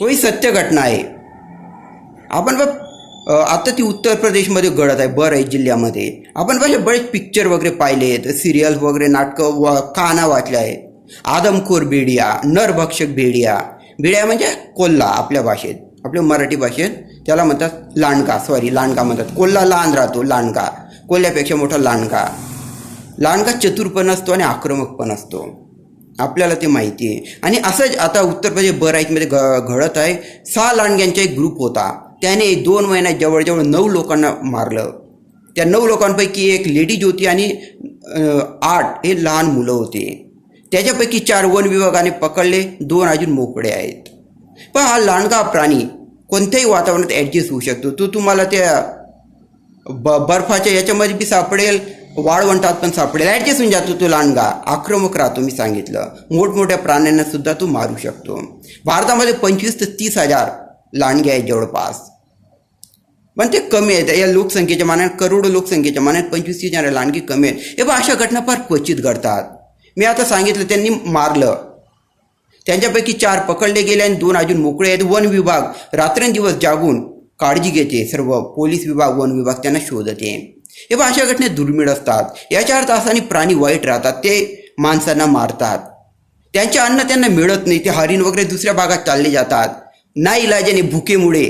होय सत्य घटना आहे? आपण बघ आता ती उत्तर प्रदेशमध्ये घडत आहे बरं जिल्ह्यामध्ये. आपण बघा बरेच पिक्चर वगैरे पाहिले आहेत सिरियल वगैरे नाटकं व काना वाचले आहेत. आदमखोर भेडिया नरभक्षक भेडिया. भेडिया म्हणजे कोल्हा आपल्या भाषेत आपल्या मराठी भाषेत. त्याला म्हणतात लांडगा सॉरी लांडगा म्हणतात. कोल्हा लहान राहतो लांडगा. कोल्ह्यापेक्षा मोठा लांडगा. लांडगा चतुर पण असतो आणि आक्रमक पण असतो. आपल्याला ते माहिती आहे. आणि असंच आता उत्तर प्रदेश बराईचमध्ये घ घडत आहे. सहा लांडग्यांचा एक ग्रुप होता. त्याने दोन महिन्यात जवळजवळ नऊ लोकांना मारलं. त्या नऊ लोकांपैकी एक लेडीज होती आणि आठ हे लहान मुलं होते. त्याच्यापैकी चार वन विभागाने पकडले. दोन अजून मोकळे आहेत. पण हा लांडगा प्राणी कोणत्याही वातावरणात ॲडजस्ट होऊ शकतो. तो तुम्हाला त्या ब बर्फाच्या याच्यामध्ये बी सापडेल. वाळवंटात पण सापडेल. ॲडजस्ट जातो तो लांडगा. आक्रमक राहतो मी सांगितलं. मोठमोठ्या प्राण्यांना सुद्धा तो मारू शकतो. भारतामध्ये पंचवीस ते तीस हजार लांडगे आहेत जवळपास. पण ते कमी आहेत. या लोकसंख्येच्या मानाने करोडो लोकसंख्येच्या मानाने पंचवीस तीस हजार लांडगे कमी आहेत. हे बघ अशा घटना फार क्वचित घडतात. मी आता सांगितलं त्यांनी मारलं. त्यांच्यापैकी चार पकडले गेले आणि दोन अजून मोकळे आहेत. वन विभाग रात्रंदिवस जागून काळजी घेते. सर्व पोलीस विभाग वन विभाग त्यांना शोधते. हे अशा घटना दुर्मिळ असतात. याच्या अर्थ असाने प्राणी वाईट राहतात ते माणसांना मारतात. त्यांचे अन्न त्यांना मिळत नाही ते हरिण वगैरे दुसऱ्या भागात चालले जातात. ना इलाजाने भुकेमुळे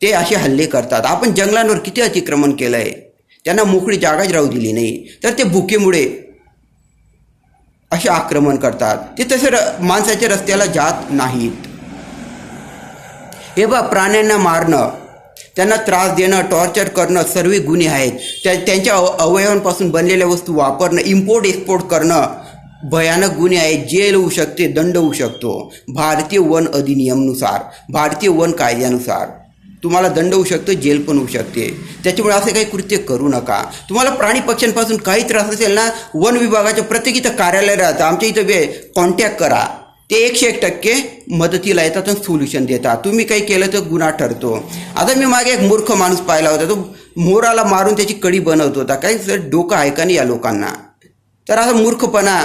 ते असे हल्ले करतात. आपण जंगलांवर किती अतिक्रमण केलं आहे त्यांना मोकळी जागाच राहू दिली नाही. तर ते भुकेमुळे असे आक्रमण करतात. ते तसे र माणसाच्या रस्त्याला जात नाहीत. हे बा प्राण्यांना मारणं. त्यांना त्रास देणं टॉर्चर करणं सर्व गुन्हे आहेत. त्या त्यांच्या अव अवयवांपासून बनलेल्या वस्तू वापरणं इम्पोर्ट एक्सपोर्ट करणं भयानक गुन्हे आहेत. जेल होऊ शकते दंड होऊ शकतो. भारतीय वन अधिनियमनुसार भारतीय वन कायद्यानुसार तुम्हाला दंड होऊ शकतो जेल पण होऊ शकते. त्याच्यामुळे असे काही कृत्य करू नका. तुम्हाला प्राणी पक्ष्यांपासून काही त्रास असेल ना वन विभागाच्या प्रत्येक इथं कार्यालय राहतं आमच्या इथं वे कॉन्टॅक्ट करा. ते एकशे एक टक्के मदतीला येतात आणि सोल्युशन देतात. तुम्ही काही केलं तर गुन्हा ठरतो. आता मी मागे एक मूर्ख माणूस पाहिला होता. तो मोराला मारून त्याची कडी बनवत होता. काही सर डोकं आहे का नाही या लोकांना? तर असा मूर्खपणा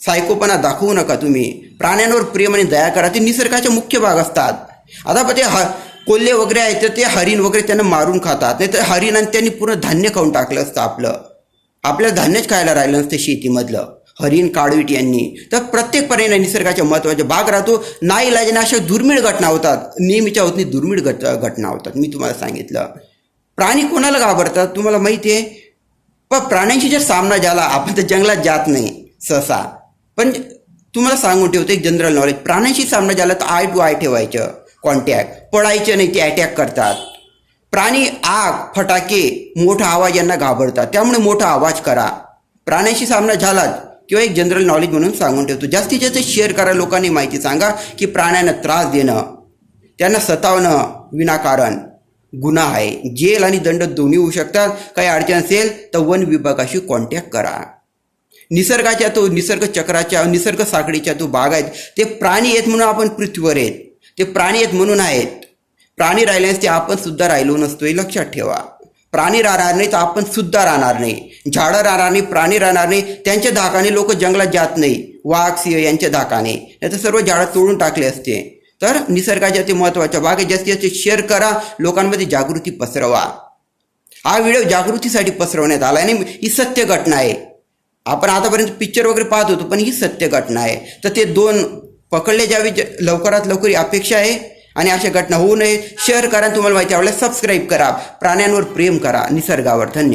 सायकोपणा दाखवू नका तुम्ही. प्राण्यांवर प्रेम आणि दया करा. ते निसर्गाचे मुख्य भाग असतात. आता पण ते ह कोल्हे वगैरे आहेत तर ते हरिण वगैरे त्यांना मारून खातात. नाही तर हरिणांनी त्यांनी पूर्ण धान्य खाऊन टाकलं असतं आपलं. आपल्याला धान्यच खायला राहिलं नसतं शेतीमधलं. हरिण काळवीट यांनी. तर प्रत्येक पर्याय निसर्गाच्या महत्त्वाचे भाग राहतो. नाही इलाजाने अशा दुर्मिळ घटना होतात. नेहमीच्या होत दुर्मिळ घट घटना होतात. मी तुम्हाला सांगितलं. प्राणी कोणाला घाबरतात? तुम्हाला माहिती आहे? पण प्राण्यांशी जर सामना झाला आपण तर जंगलात जात नाही सहसा. पण तुम्हाला सांगून ठेवतो एक जनरल नॉलेज. प्राण्यांशी सामना झाला तर आय टू आय ठेवायचं. कॉन्टॅक्ट. पडायचं नाही ते अटॅक करतात. प्राणी आग फटाके मोठा आवाज यांना घाबरतात. त्यामुळे मोठा आवाज करा. प्राण्यांशी सामना झालाच. किंवा एक जनरल नॉलेज म्हणून सांगून ठेवतो. जास्तीत जास्त शेअर करा लोकांनी माहिती सांगा की प्राण्यांना त्रास देणं त्यांना सतावणं विनाकारण गुन्हा आहे. जेल आणि दंड दोन्ही होऊ शकतात. काही अडचण असेल तर वन विभागाशी कॉन्टॅक्ट करा. निसर्गाच्या तो निसर्ग चक्राच्या निसर्ग साखळीच्या तो भाग आहेत ते प्राणी आहेत म्हणून आपण पृथ्वीवर आहेत. ते प्राणी आहेत म्हणून आहेत. प्राणी राहिल्यास ते आपण सुद्धा राहिलो नसतो हे लक्षात ठेवा. प्राणी राहणार नाही तर आपण सुद्धा राहणार नाही. झाडं राहणार नाही प्राणी राहणार नाही त्यांच्या धाकाने लोक जंगलात जात नाही. वाघ सिंह यांच्या धाकाने. याचं सर्व झाडं तोडून टाकले असते. तर निसर्गाच्या ते महत्त्वाच्या भाग आहे. जास्तीत जास्त शेअर करा लोकांमध्ये जागृती पसरवा. हा व्हिडिओ जागृतीसाठी पसरवण्यात आला आणि ही सत्य घटना आहे. आपण आतापर्यंत पिक्चर वगैरे पाहत होतो पण ही सत्य घटना आहे. तर ते दोन पकडले जावे लवकरात लवकर ही अपेक्षा आहे. आणि अशा घटना होऊ नये. शेअर करा तुम्हाला माहिती आवडल्यास सबस्क्राईब करा. प्राण्यांवर प्रेम करा. निसर्गावर धन्यवाद.